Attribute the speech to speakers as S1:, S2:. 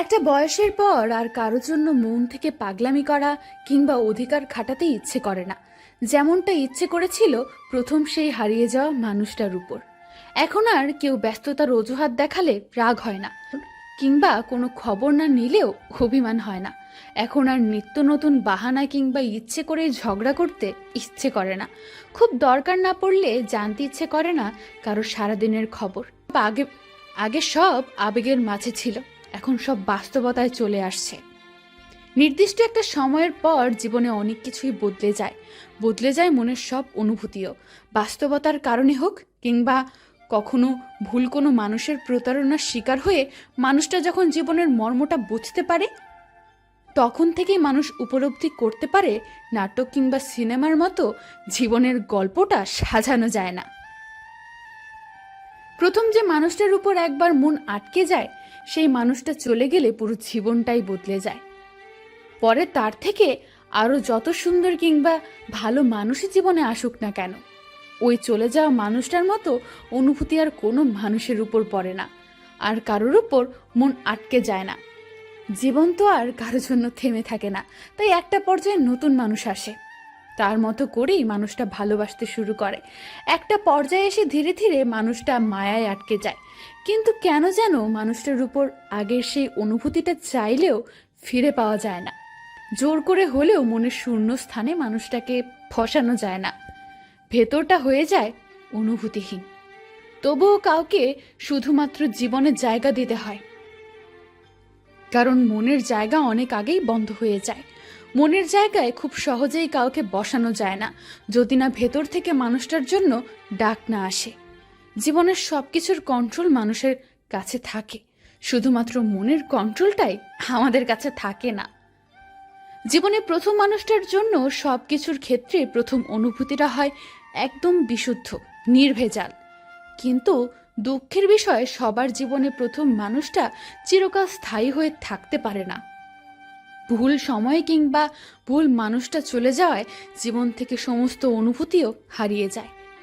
S1: একটা বয়সের পর আর কারোর জন্য মন থেকে পাগলামি করা কিংবা অধিকার খাটাতে ইচ্ছে করে না। যেমনটা ইচ্ছে করেছিল, প্রথম সেই হারিয়ে যাওয়া মানুষটার উপর। এখন আর কেউ ব্যস্ততার অজুহাত দেখালে রাগ হয় না, কিংবা কোনো খবর না নিলেও অভিমান হয় না। এখন আর নিত্য নতুন বাহানা কিংবা ইচ্ছে করে ঝগড়া করতে ইচ্ছে করে না। খুব দরকার না পড়লে জানতে ইচ্ছে করে না কারও সারাদিনের খবর। আগে আগে সব আবেগের মাঝে ছিল। এখন সব বাস্তবতায় চলে আসছে। নির্দিষ্ট একটা সময়ের পর জীবনে অনেক কিছুই বদলে যায়। বদলে যায় মনের সব অনুভূতিও। বাস্তবতার কারণে হোক কিংবা কখনো ভুল কোনো মানুষের প্রতারণার শিকার হয়ে মানুষটা যখন জীবনের মর্মটা বুঝতে পারে, তখন থেকেই মানুষ উপলব্ধি করতে পারে নাটক কিংবা সিনেমার মতো জীবনের গল্পটা সাজানো যায় না। প্রথম যে মানুষটার উপর একবার মন আটকে যায় সেই মানুষটা চলে গেলে পুরো জীবনটাই বদলে যায়। পরে তার থেকে আরও যত সুন্দর কিংবা ভালো মানুষই জীবনে আসুক না কেন, ওই চলে যাওয়া মানুষটার মতো অনুভূতি আর কোনো মানুষের উপর পড়ে না, আর কারোর উপর মন আটকে যায় না। জীবন তো আর কারোর জন্য থেমে থাকে না, তাই একটা পর্যায়ে নতুন মানুষ আসে। তার মতো করেই মানুষটা ভালোবাসতে শুরু করে। একটা পর্যায়ে এসে ধীরে ধীরে মানুষটা মায়ায় আটকে যায়। কিন্তু কেন যেন মানুষটার উপর আগের সেই অনুভূতিটা চাইলেও ফিরে পাওয়া যায় না। জোর করে হলেও মনের শূন্য স্থানে মানুষটাকে ফসানো যায় না। ভেতরটা হয়ে যায় অনুভূতিহীন। তবুও কাউকে শুধুমাত্র জীবনের জায়গা দিতে হয়। কারণ মনের জায়গা অনেক আগেই বন্ধ হয়ে যায়। মনের জায়গায় খুব সহজেই কাউকে বসানো যায় না, যদি না ভেতর থেকে মানুষটার জন্য ডাক না আসে। জীবনের সব কিছুর কন্ট্রোল মানুষের কাছে থাকে, শুধুমাত্র মনের কন্ট্রোলটাই আমাদের কাছে থাকে না। জীবনে প্রথম মানুষটার জন্য সব কিছুর ক্ষেত্রে প্রথম অনুভূতিটা হয় একদম বিশুদ্ধ, নির্ভেজাল। কিন্তু দুঃখের বিষয়, সবার জীবনে প্রথম মানুষটা চিরকাল স্থায়ী হয়ে থাকতে পারে না। ভুল সময় কিংবা ভুল মানুষটা চলে যাওয়ায় জীবন থেকে সমস্ত অনুভূতিও হারিয়ে যায়।